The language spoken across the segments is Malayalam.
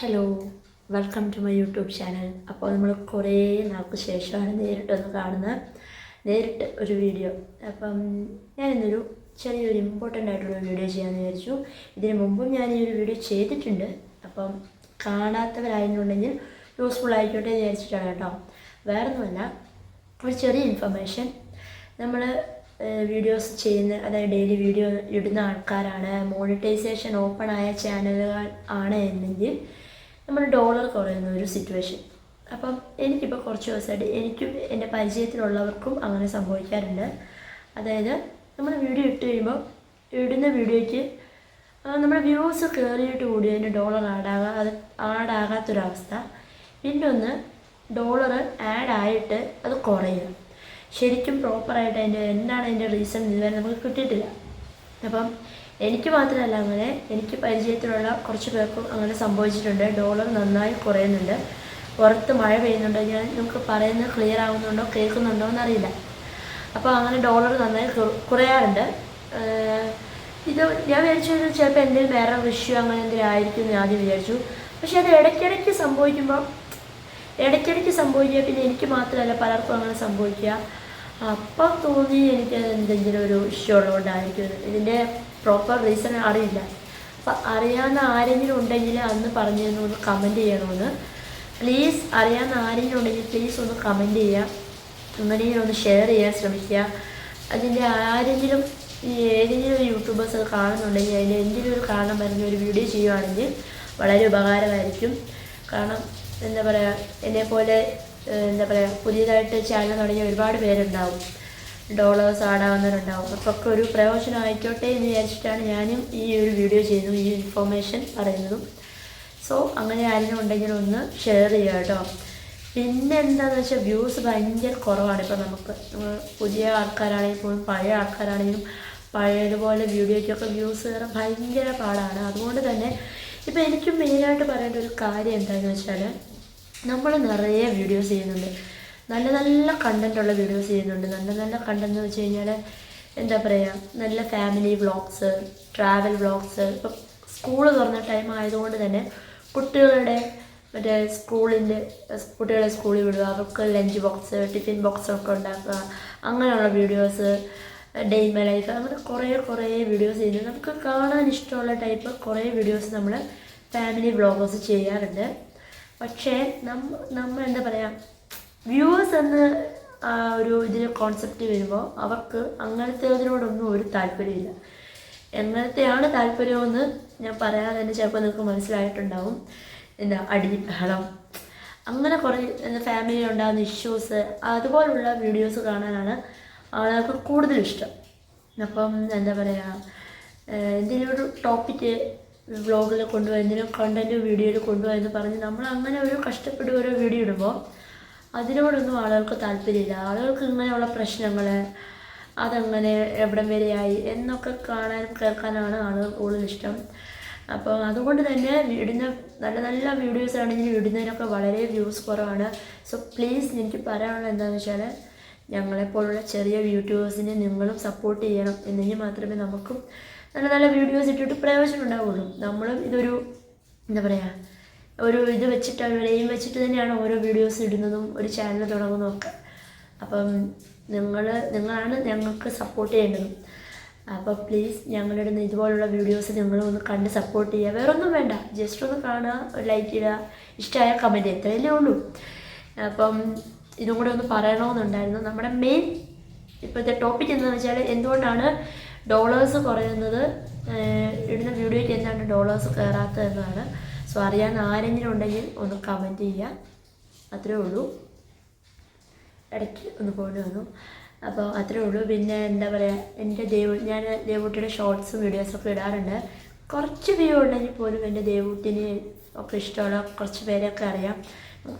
Hello welcome to my YouTube channel അപ്പോൾ നമ്മൾ കുറേ നാൾക്ക് ശേഷമാണ് നേരിട്ടൊന്ന് കാണുന്നത്. നേരിട്ട് ഒരു വീഡിയോ അപ്പം ഞാനിന്നൊരു ചെറിയൊരു ഇമ്പോർട്ടന്റ് ആയിട്ടുള്ള വീഡിയോ ചെയ്യാമെന്ന് വിചാരിച്ചു. ഇതിനു മുമ്പും ഞാൻ ഈ ഒരു വീഡിയോ ചെയ്തിട്ടുണ്ട്. അപ്പം കാണാത്തവരായിരുന്നുണ്ടെങ്കിൽ യൂസ്ഫുൾ ആയിക്കോട്ടെ എന്ന് വിചാരിച്ചിട്ടാണ് കേട്ടോ. വേറെ ഒന്നുമല്ല ഒരു ചെറിയ ഇൻഫർമേഷൻ നമ്മൾ വീഡിയോസ് ചെയ്യുന്ന അതായത് ഡെയിലി വീഡിയോ ഇടുന്ന ആൾക്കാരാണ്. മോണിറ്റൈസേഷൻ ഓപ്പൺ ആയ ചാനലുകൾ ആണ് എന്നെങ്കിൽ നമ്മൾ ഡോളർ കുറയുന്ന ഒരു സിറ്റുവേഷൻ അപ്പം എനിക്കിപ്പോൾ കുറച്ച് ദിവസമായിട്ട് എനിക്കും എന്റെ പരിചയത്തിലുള്ളവർക്കും അങ്ങനെ സംഭവിക്കാറുണ്ട്. അതായത് നമ്മൾ വീഡിയോ ഇട്ട് കഴിയുമ്പോൾ ഇടുന്ന വീഡിയോയ്ക്ക് നമ്മുടെ വ്യൂസ് കയറിയിട്ട് കൂടി അതിന്റെ ഡോളർ ആഡാകാ അത് ആഡാകാത്തൊരവസ്ഥ പിന്നെ ഒന്ന് ഡോളർ ആഡ് ആയിട്ട് അത് കുറയുക ശരിക്കും പ്രോപ്പറായിട്ട് അതിന്റെ എന്താണ് അതിന്റെ റീസൺ ഇതുവരെ നമുക്ക് കിട്ടിയിട്ടില്ല. അപ്പം എനിക്ക് മാത്രമല്ല അങ്ങനെ എനിക്ക് പരിചയത്തിലുള്ള കുറച്ച് പേർക്കും അങ്ങനെ സംഭവിച്ചിട്ടുണ്ട്. ഡോളർ നന്നായി കുറയുന്നുണ്ട്. പുറത്ത് മഴ പെയ്യുന്നുണ്ടോ? ഞാൻ നമുക്ക് പറയുന്നത് ക്ലിയർ ആവുന്നുണ്ടോ? കേൾക്കുന്നുണ്ടോ എന്നറിയില്ല. അപ്പോൾ അങ്ങനെ ഡോളർ നന്നായി കുറ- കുറയാറുണ്ട്. ഇത് ഞാൻ വിചാരിച്ചു ചിലപ്പോൾ എന്തെങ്കിലും വേറെ ഇഷ്യൂ അങ്ങനെ എന്തെങ്കിലും ആയിരിക്കും എന്ന് ആദ്യം വിചാരിച്ചു. പക്ഷെ അത് ഇടയ്ക്കിടയ്ക്ക് സംഭവിക്കുമ്പോൾ ഇടയ്ക്കിടയ്ക്ക് സംഭവിക്കുക പിന്നെ എനിക്ക് മാത്രമല്ല പലർക്കും അങ്ങനെ സംഭവിക്കുക. അപ്പം തോന്നി എനിക്ക് എന്തെങ്കിലും ഒരു ഇഷ്യൂ ഉള്ളതുകൊണ്ടായിരിക്കും. ഇത്. ഇതിന്റെ പ്രോപ്പർ റീസൺ അറിയില്ല. അപ്പം അറിയാവുന്ന ആരെങ്കിലും ഉണ്ടെങ്കിൽ അന്ന് പറഞ്ഞു തന്നെ ഒന്ന് കമന്റ് ചെയ്യണമെന്ന് പ്ലീസ് അറിയാവുന്ന ആരെങ്കിലും ഉണ്ടെങ്കിൽ പ്ലീസ് ഒന്ന് കമന്റ് ചെയ്യുക. എങ്ങനെയെങ്കിലും ഒന്ന് ഷെയർ ചെയ്യാൻ ശ്രമിക്കുക. അതിന്റെ ആരെങ്കിലും ഈ ഏതെങ്കിലും ഒരു യൂട്യൂബേഴ്സ് അത് കാണുന്നുണ്ടെങ്കിൽ അതിന്റെ എന്തെങ്കിലും ഒരു കാരണം പറഞ്ഞ ഒരു വീഡിയോ ചെയ്യുവാണെങ്കിൽ വളരെ ഉപകാരമായിരിക്കും. കാരണം എന്താ പറയുക എന്നെപ്പോലെ എന്താ പറയുക പുതിയതായിട്ട് ചാനൽ തുടങ്ങിയ ഒരുപാട് പേരുണ്ടാവും. ഡോളേഴ്സ് ആടാവുന്നവരുണ്ടാവും അവർക്കൊക്കെ ഒരു പ്രയോജനം ആയിക്കോട്ടെ എന്ന് വിചാരിച്ചിട്ടാണ് ഞാനും ഈ ഒരു വീഡിയോ ചെയ്യുന്നതും ഈ ഇൻഫോർമേഷൻ പറയുന്നതും. സോ അങ്ങനെ ആരെങ്കിലും ഉണ്ടെങ്കിൽ ഒന്ന് ഷെയർ ചെയ്യുക കേട്ടോ. പിന്നെ എന്താണെന്ന് വെച്ചാൽ വ്യൂസ് ഭയങ്കര കുറവാണ് ഇപ്പോൾ നമുക്ക്. പുതിയ ആൾക്കാരാണെങ്കിൽ പോലും പഴയ ആൾക്കാരാണെങ്കിലും പഴയതുപോലെ വീഡിയോയ്ക്കൊക്കെ വ്യൂസ് കയറാൻ ഭയങ്കര പാടാണ്. അതുകൊണ്ട് തന്നെ ഇപ്പോൾ എനിക്കും മെയിനായിട്ട് പറയേണ്ട ഒരു കാര്യം എന്താണെന്ന് വെച്ചാൽ നമ്മൾ നിറയെ വീഡിയോസ് ചെയ്യുന്നുണ്ട്. നല്ല നല്ല കണ്ടന്റ് ഉള്ള വീഡിയോസ് ചെയ്യുന്നുണ്ട്. നല്ല നല്ല കണ്ടന്റ് എന്ന് വെച്ച് കഴിഞ്ഞാൽ എന്താ പറയുക നല്ല ഫാമിലി വ്ളോഗ്സ് ട്രാവൽ വ്ളോഗ്സ് ഇപ്പം സ്കൂൾ തുറന്ന ടൈം ആയതുകൊണ്ട് തന്നെ കുട്ടികളുടെ മറ്റേ സ്കൂളിന്റെ കുട്ടികളെ സ്കൂളിൽ വിടുക അവർക്ക് ലഞ്ച് ബോക്സ് ടിഫിൻ ബോക്സ് ഒക്കെ ഉണ്ടാക്കുക അങ്ങനെയുള്ള വീഡിയോസ് ഡേ മൈ ലൈഫ് അങ്ങനെ കുറേ കുറേ വീഡിയോസ് ചെയ്യുന്നു. നമുക്ക് കാണാൻ ഇഷ്ടമുള്ള ടൈപ്പ് കുറേ വീഡിയോസ് നമ്മൾ ഫാമിലി വ്ളോഗേഴ്സ് ചെയ്യാറുണ്ട്. പക്ഷേ നമ്മ നമ്മൾ എന്താ പറയുക വ്യൂവേഴ്സ് എന്ന് ഒരു ഇതിൽ കോൺസെപ്റ്റ് വരുമ്പോൾ അവർക്ക് അങ്ങനത്തെ അതിനോടൊന്നും ഒരു താല്പര്യമില്ല. എങ്ങനത്തെയാണ് താല്പര്യമെന്ന് ഞാൻ പറയാതെ തന്നെ ചിലപ്പോൾ നിങ്ങൾക്ക് മനസ്സിലായിട്ടുണ്ടാവും. എന്താ അടി ബഹളം അങ്ങനെ കുറേ എന്താ ഫാമിലി ഉണ്ടാകുന്ന ഇഷ്യൂസ് അതുപോലുള്ള വീഡിയോസ് കാണാനാണ് ആളുകൾക്ക് കൂടുതൽ ഇഷ്ടം. അപ്പം എന്താ പറയുക എന്തെങ്കിലും ഒരു ടോപ്പിക്ക് വ്ളോഗിൽ കൊണ്ടുപോയി എന്തെങ്കിലും കണ്ടന്റ് വീഡിയോയിൽ കൊണ്ടുപോയെന്ന് പറഞ്ഞ് നമ്മൾ അങ്ങനെ ഒരു കഷ്ടപ്പെട്ട് ഒരു വീഡിയോ ഇടുമ്പോൾ അതിനോടൊന്നും ആളുകൾക്ക് താല്പര്യമില്ല. ആളുകൾക്ക് ഇങ്ങനെയുള്ള പ്രശ്നങ്ങൾ അതങ്ങനെ എവിടം വരെയായി എന്നൊക്കെ കാണാനും കേൾക്കാനാണ് ആളുകൾ കൂടുതൽ ഇഷ്ടം. അപ്പോൾ അതുകൊണ്ട് തന്നെ ഇടുന്ന നല്ല നല്ല വീഡിയോസ് ആണെങ്കിൽ ഇടുന്നതിനൊക്കെ വളരെ വ്യൂസ് കുറവാണ്. സോ പ്ലീസ് എനിക്ക് പറയാനുള്ളത് എന്താണെന്ന് വെച്ചാൽ ഞങ്ങളെപ്പോലുള്ള ചെറിയ യൂട്യൂബേഴ്സിനെ നിങ്ങളും സപ്പോർട്ട് ചെയ്യണം. എന്നെങ്കിൽ മാത്രമേ നമുക്കും നല്ല നല്ല വീഡിയോസ് ഇട്ടിട്ട് പ്രയോജനം ഉണ്ടാവുള്ളൂ. നമ്മളും ഇതൊരു എന്താ പറയുക ഒരു ഇത് വെച്ചിട്ട് ഒരു എയിം വെച്ചിട്ട് തന്നെയാണ് ഓരോ വീഡിയോസ് ഇടുന്നതും ഒരു ചാനൽ തുടങ്ങുന്നതും ഒക്കെ. അപ്പം നിങ്ങൾ നിങ്ങളാണ് ഞങ്ങൾക്ക് സപ്പോർട്ട് ചെയ്യേണ്ടതും. അപ്പോൾ പ്ലീസ് ഞങ്ങളിടുന്ന ഇതുപോലുള്ള വീഡിയോസ് നിങ്ങളും ഒന്ന് കണ്ട് സപ്പോർട്ട് ചെയ്യുക. വേറെ ഒന്നും വേണ്ട. ജസ്റ്റ് ഒന്ന് കാണുക ഒരു ലൈക്ക് ഇടുക. ഇഷ്ടമായ കമന്റ് എത്രയല്ലേ ഉള്ളൂ. അപ്പം ഇതും കൂടെ ഒന്ന് പറയണമെന്നുണ്ടായിരുന്നു. നമ്മുടെ മെയിൻ ഇപ്പോഴത്തെ ടോപ്പിക് എന്താണെന്ന് വെച്ചാൽ എന്തുകൊണ്ടാണ് ഡോളേഴ്സ് കുറയുന്നത്? ഇടുന്ന വീഡിയോയ്ക്ക് എന്താണ് ഡോളേഴ്സ് കയറാത്തത് എന്നതാണ്. സോ അറിയാൻ ആരെങ്കിലും ഉണ്ടെങ്കിൽ ഒന്ന് കമന്റ് ചെയ്യുക. അത്രേ ഉള്ളൂ. ഇടയ്ക്ക് ഒന്ന് പോകേണ്ടി വന്നു. അപ്പോൾ അത്രേ ഉള്ളൂ. പിന്നെ എന്താ പറയുക എന്റെ ദേവു ഞാൻ ദേവൂട്ടിയുടെ ഷോർട്സും വീഡിയോസൊക്കെ ഇടാറുണ്ട്. കുറച്ച് വ്യൂ ഉണ്ടെങ്കിൽ പോലും എന്റെ ദേവൂട്ടിനെ ഒക്കെ ഇഷ്ടമുള്ള കുറച്ച് പേരെയൊക്കെ അറിയാം.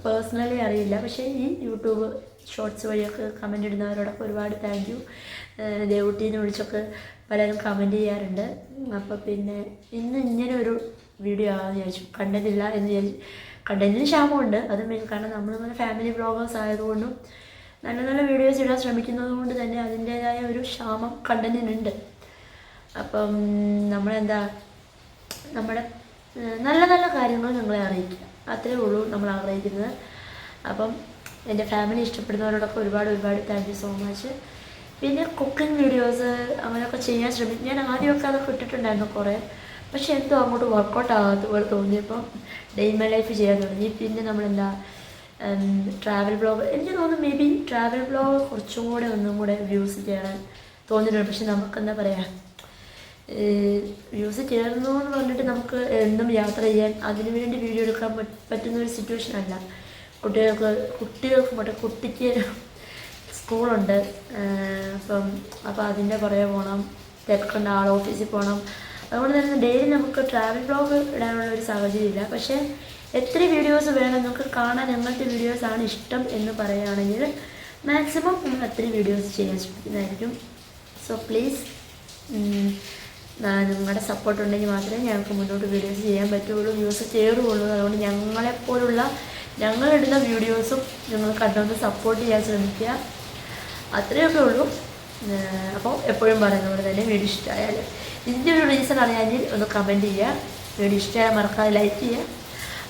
പേഴ്സണലി അറിയില്ല. പക്ഷേ ഈ യൂട്യൂബ് ഷോർട്സ് വഴിയൊക്കെ കമന്റ് ഇടുന്നവരോടൊക്കെ ഒരുപാട് താങ്ക് യു ദേവൂട്ടീനെ വിളിച്ചൊക്കെ പലരും കമന്റ് ചെയ്യാറുണ്ട്. അപ്പോൾ പിന്നെ ഇന്ന് ഇങ്ങനെ ഒരു വീഡിയോ ആണെന്ന് വിചാരിച്ചു. കണ്ടതില്ല എന്ന് വിചാരിച്ചു കണ്ടതിന് ക്ഷാമമുണ്ട്. അത് മെയിൻ കാരണം നമ്മൾ നല്ല ഫാമിലി ബ്ലോഗേഴ്സ് ആയതുകൊണ്ടും നല്ല നല്ല വീഡിയോസ് ഇടാൻ ശ്രമിക്കുന്നത് കൊണ്ട് തന്നെ അതിന്റേതായ ഒരു ക്ഷാമം കണ്ടതിനുണ്ട്. അപ്പം നമ്മളെന്താ നമ്മുടെ നല്ല നല്ല കാര്യങ്ങൾ നിങ്ങളെ അറിയിക്കുക. അത്രേ ഉള്ളൂ നമ്മൾ ആഗ്രഹിക്കുന്നത്. അപ്പം എന്റെ ഫാമിലി ഇഷ്ടപ്പെടുന്നവരോടൊക്കെ ഒരുപാട് ഒരുപാട് താങ്ക് യു സോ മച്ച് പിന്നെ കുക്കിംഗ് വീഡിയോസ് അങ്ങനെയൊക്കെ ചെയ്യാൻ ശ്രമിക്കും ഞാൻ ആദ്യമൊക്കെ അതൊക്കെ ഇട്ടിട്ടുണ്ടായിരുന്നു കുറേ. പക്ഷെ എന്തോ അങ്ങോട്ട് വർക്കൗട്ട് ആകാത്ത പോലെ തോന്നിയപ്പോൾ ഡേ മൈ ലൈഫ് ചെയ്യാൻ തുടങ്ങി. പിന്നെ നമ്മളെന്താ ട്രാവൽ ബ്ലോഗ് എനിക്ക് തോന്നുന്നു മേ ബി ട്രാവൽ ബ്ലോഗ് കുറച്ചും കൂടെ ഒന്നും കൂടെ വ്യൂസ് ചെയ്യണം തോന്നിയിട്ടുണ്ട്. പക്ഷെ നമുക്കെന്താ പറയുക വ്യൂസ് ചേർന്നു എന്ന് പറഞ്ഞിട്ട് നമുക്ക് എന്നും യാത്ര ചെയ്യാൻ അതിനു വേണ്ടി വീഡിയോ എടുക്കാൻ പറ്റുന്ന ഒരു സിറ്റുവേഷൻ അല്ല. കുട്ടികൾക്ക് കുട്ടികൾക്ക് പോട്ടെ കുട്ടിക്ക് സ്കൂളുണ്ട്. അപ്പം അപ്പം അതിന്റെ പുറകെ പോകണം തിരക്കുണ്ട്. ആൾ ഓഫീസിൽ പോകണം അതുകൊണ്ട് തന്നെ ഡെയിലി നമുക്ക് ട്രാവൽ ബ്ലോഗ് ഇടാനുള്ള ഒരു സാഹചര്യമില്ല. പക്ഷേ എത്ര വീഡിയോസ് വേണം? നമുക്ക് കാണാൻ എങ്ങനത്തെ വീഡിയോസാണ് ഇഷ്ടം എന്ന് പറയുകയാണെങ്കിൽ മാക്സിമം നമ്മൾ അത്രയും വീഡിയോസ് ചെയ്യാൻ ശ്രമിക്കുന്നതായിരിക്കും. സോ പ്ലീസ് നിങ്ങളുടെ സപ്പോർട്ട് ഉണ്ടെങ്കിൽ മാത്രമേ ഞങ്ങൾക്ക് മുന്നോട്ട് വീഡിയോസ് ചെയ്യാൻ പറ്റുള്ളൂ വ്യൂസ് ചെയ്യുള്ളൂ അതുകൊണ്ട് ഞങ്ങളെപ്പോലുള്ള ഞങ്ങളിടുന്ന വീഡിയോസും നിങ്ങൾ കണ്ടുകൊണ്ട് സപ്പോർട്ട് ചെയ്യാൻ ശ്രമിക്കുക. അത്രയൊക്കെ ഉള്ളൂ. അപ്പോൾ എപ്പോഴും പറയുന്ന പോലെ തന്നെ വീഡിയോ ഇഷ്ടമായാൽ ഇതിന്റെ ഒരു റീസൺ അറിയാമെങ്കിൽ ഒന്ന് കമന്റ് ചെയ്യുക. വീഡിയോ ഇഷ്ടമായാൽ മറക്കാതെ ലൈക്ക് ചെയ്യുക.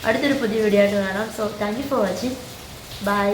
അടുത്തൊരു പുതിയ വീഡിയോ ആയിട്ട് കാണാം. So thank you for watching bye